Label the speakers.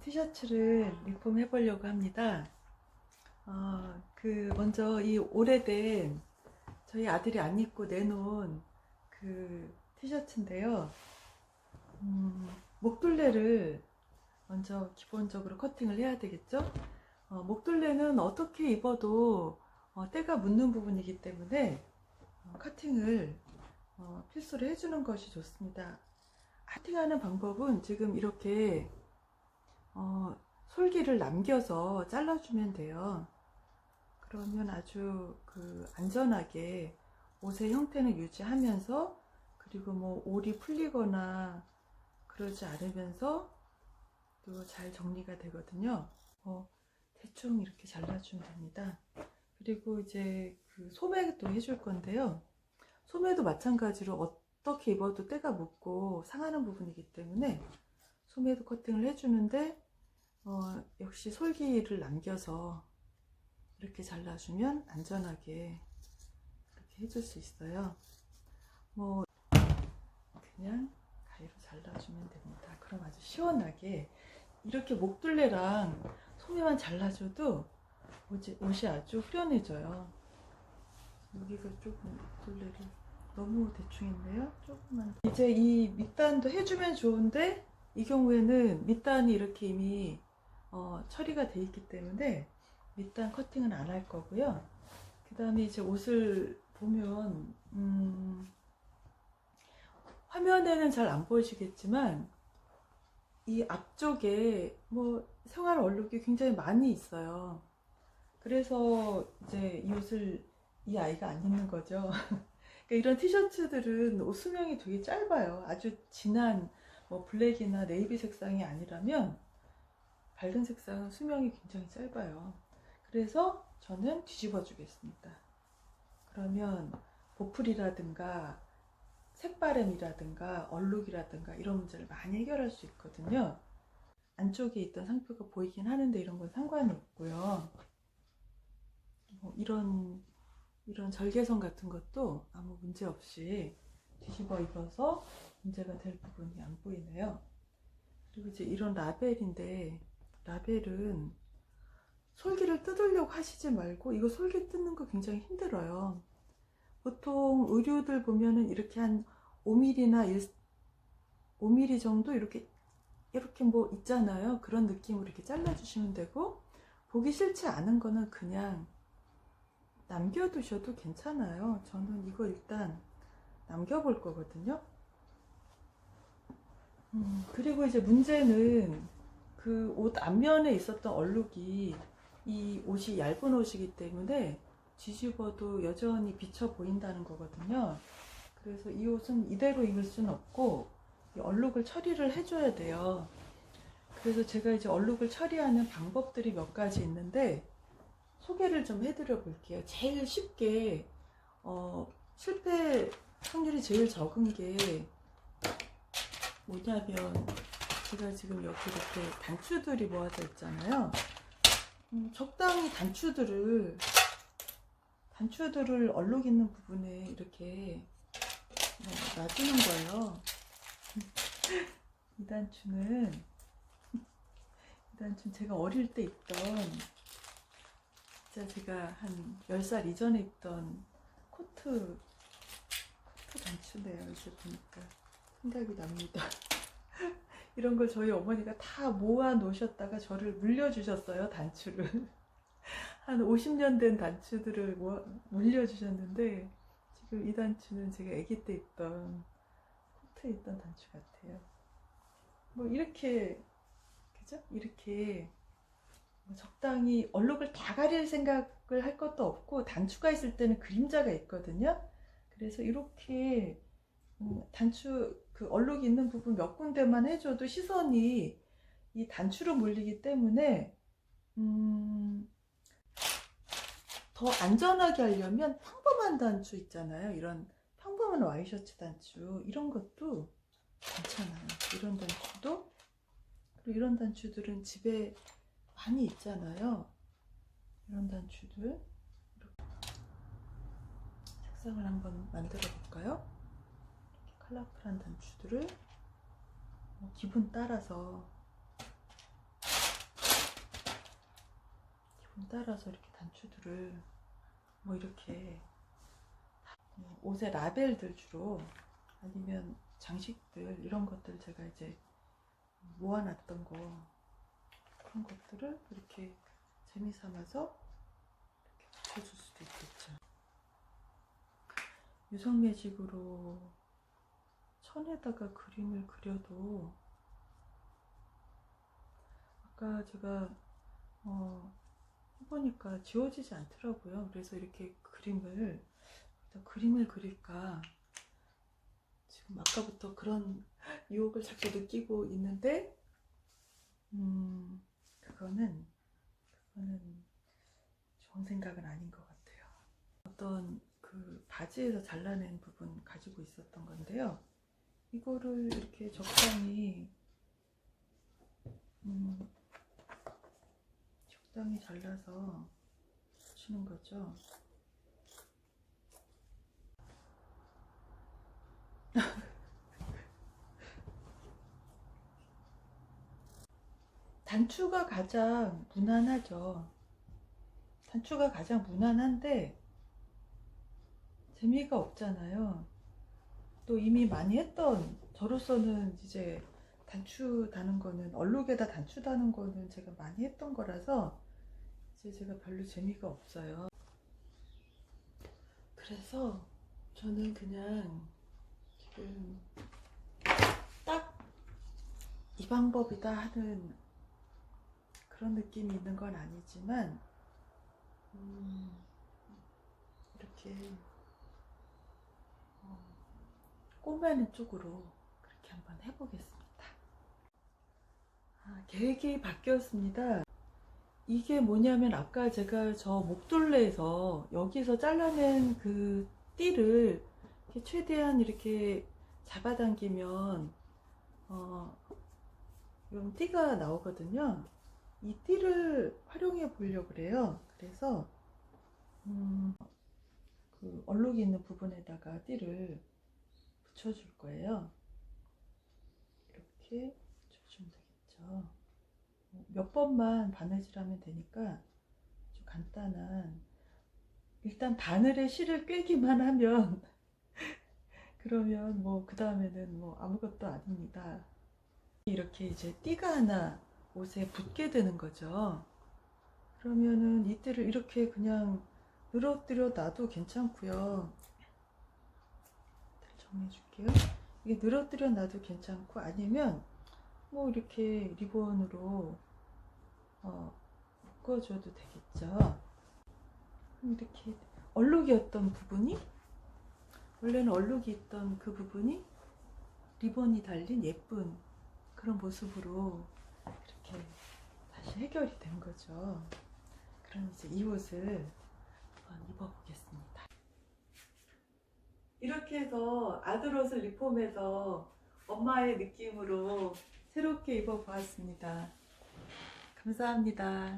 Speaker 1: 티셔츠를 리폼 해보려고 합니다. 어, 그 먼저 이 오래된 저희 아들이 안 입고 내놓은 그 티셔츠인데요. 음, 목둘레를 먼저 기본적으로 커팅을 해야 되겠죠? 어, 목둘레는 어떻게 입어도 어, 때가 묻는 부분이기 때문에 어, 커팅을 어, 필수로 해주는 것이 좋습니다. 커팅하는 방법은 지금 이렇게 어, 솔기를 남겨서 잘라주면 돼요. 그러면 아주 그 안전하게 옷의 형태는 유지하면서 그리고 뭐 올이 풀리거나 그러지 않으면서 또 잘 정리가 되거든요. 어, 대충 이렇게 잘라주면 됩니다. 그리고 이제 그 소매도 해줄 건데요. 소매도 마찬가지로 어떻게 입어도 때가 묻고 상하는 부분이기 때문에 소매도 커팅을 해주는데 어, 역시 솔기를 남겨서 이렇게 잘라주면 안전하게 이렇게 해줄 수 있어요. 뭐 그냥 가위로 잘라주면 됩니다. 그럼 아주 시원하게 이렇게 목둘레랑 소매만 잘라줘도 옷이, 아주 후련해져요. 여기가 조금 목둘레를 너무 대충 했네요. 조금만 더. 이제 이 밑단도 해주면 좋은데 이 경우에는 밑단이 이렇게 이미 어, 처리가 돼 있기 때문에 밑단 커팅은 안 할 거고요. 그 다음에 이제 옷을 보면 음, 화면에는 잘 안 보이시겠지만 이 앞쪽에 뭐 생활 얼룩이 굉장히 많이 있어요. 그래서 이제 이 옷을 이 아이가 안 입는 거죠. 그러니까 이런 티셔츠들은 옷 수명이 되게 짧아요. 아주 진한 뭐 블랙이나 네이비 색상이 아니라면 밝은 색상은 수명이 굉장히 짧아요. 그래서 저는 뒤집어 주겠습니다. 그러면 보풀이라든가 색바램이라든가 얼룩이라든가 이런 문제를 많이 해결할 수 있거든요. 안쪽에 있던 상표가 보이긴 하는데 이런 건 상관이 없고요. 뭐 이런 이런 절개선 같은 것도 아무 문제 없이 뒤집어 입어서 문제가 될 부분이 안 보이네요. 그리고 이제 이런 라벨인데 라벨은 솔기를 뜯으려고 하시지 말고 이거 솔기 뜯는 거 굉장히 힘들어요. 보통 의류들 보면은 이렇게 한 5mm나 5mm 정도 이렇게 이렇게 뭐 있잖아요. 그런 느낌으로 이렇게 잘라주시면 되고 보기 싫지 않은 거는 그냥 남겨두셔도 괜찮아요. 저는 이거 일단 남겨볼 거거든요. 음, 그리고 이제 문제는 그 옷 앞면에 있었던 얼룩이 이 옷이 얇은 옷이기 때문에 뒤집어도 여전히 비쳐 보인다는 거거든요. 그래서 이 옷은 이대로 입을 수는 없고 이 얼룩을 처리를 해줘야 돼요. 그래서 제가 이제 얼룩을 처리하는 방법들이 몇 가지 있는데 소개를 좀 해드려 볼게요. 제일 쉽게 어, 실패 확률이 제일 적은 게 뭐냐면 제가 지금 여기 이렇게 단추들이 모아져 있잖아요. 음, 적당히 단추들을 단추들을 얼룩 있는 부분에 이렇게 어, 놔주는 거예요. 이 단추는 이 단추는 제가 어릴 때 입던 진짜 제가 한 10살 이전에 입던 코트 단추네요. 이제 보니까 생각이 납니다. 이런 걸 저희 어머니가 다 모아 놓으셨다가 저를 물려주셨어요. 단추를. 한 50년 된 단추들을 모아, 물려주셨는데 지금 이 단추는 제가 아기 때 입던 코트에 있던 단추 같아요. 뭐 이렇게 그죠? 이렇게 뭐 적당히 얼룩을 다 가릴 생각을 할 것도 없고 단추가 있을 때는 그림자가 있거든요. 그래서 이렇게 음, 단추 그 얼룩 있는 부분 몇 군데만 해줘도 시선이 이 단추로 몰리기 때문에 음, 더 안전하게 하려면 평범한 단추 있잖아요. 이런 평범한 와이셔츠 단추 이런 것도 괜찮아요. 이런 단추도 그리고 이런 단추들은 집에 많이 있잖아요. 이런 단추들 색상을 한번 만들어 볼까요? 컬러풀한 단추들을 뭐 기분 따라서 좀 따라서 이렇게 단추들을 뭐 이렇게 뭐 옷의 라벨들 주로 아니면 장식들 이런 것들 제가 이제 모아놨던 거 그런 것들을 이렇게 재미 삼아서 이렇게 붙여줄 수도 있겠죠. 유성 매직으로 천에다가 그림을 그려도 아까 제가 어, 해보니까 지워지지 않더라고요. 그래서 이렇게 그림을 그림을 그릴까 지금 아까부터 그런 유혹을 자꾸 느끼고 있는데 음 그거는 그거는 좋은 생각은 아닌 것 같아요. 어떤 그 바지에서 잘라낸 부분 가지고 있었던 건데요. 이거를 이렇게 적당히 음, 적당히 잘라서 붙이는 거죠. 단추가 가장 무난하죠. 단추가 가장 무난한데 재미가 없잖아요. 또 이미 많이 했던 저로서는 이제 단추 다는 거는 얼룩에다 단추 다는 거는 제가 많이 했던 거라서 이제 제가 별로 재미가 없어요. 그래서 저는 그냥 지금 딱 이 방법이다 하는 그런 느낌이 있는 건 아니지만 음, 이렇게 어, 꼬매는 쪽으로 그렇게 한번 해보겠습니다. 아, 계획이 바뀌었습니다. 이게 뭐냐면 아까 제가 저 목둘레에서 여기서 잘라낸 그 띠를 이렇게 최대한 이렇게 잡아당기면 어, 이런 띠가 나오거든요. 이 띠를 활용해 보려고 그래요. 그래서 음, 그 얼룩이 있는 부분에다가 띠를 붙여줄 거예요. 이렇게 붙여주면 되겠죠. 몇 번만 바느질하면 되니까 아주 간단한 일단 바늘에 실을 꿰기만 하면 그러면 뭐 그 다음에는 뭐 아무것도 아닙니다. 이렇게 이제 띠가 하나 옷에 붙게 되는 거죠. 그러면은 이 띠를 이렇게 그냥 늘어뜨려 놔도 괜찮고요. 정리해 줄게요. 이게 늘어뜨려 놔도 괜찮고 아니면 뭐 이렇게 리본으로 어, 묶어줘도 되겠죠. 이렇게 얼룩이었던 부분이 원래는 얼룩이 있던 그 부분이 리본이 달린 예쁜 그런 모습으로 이렇게 다시 해결이 된 거죠. 그럼 이제 이 옷을 한번 입어보겠습니다. 이렇게 해서 아들 옷을 리폼해서 엄마의 느낌으로 새롭게 입어보았습니다. 감사합니다.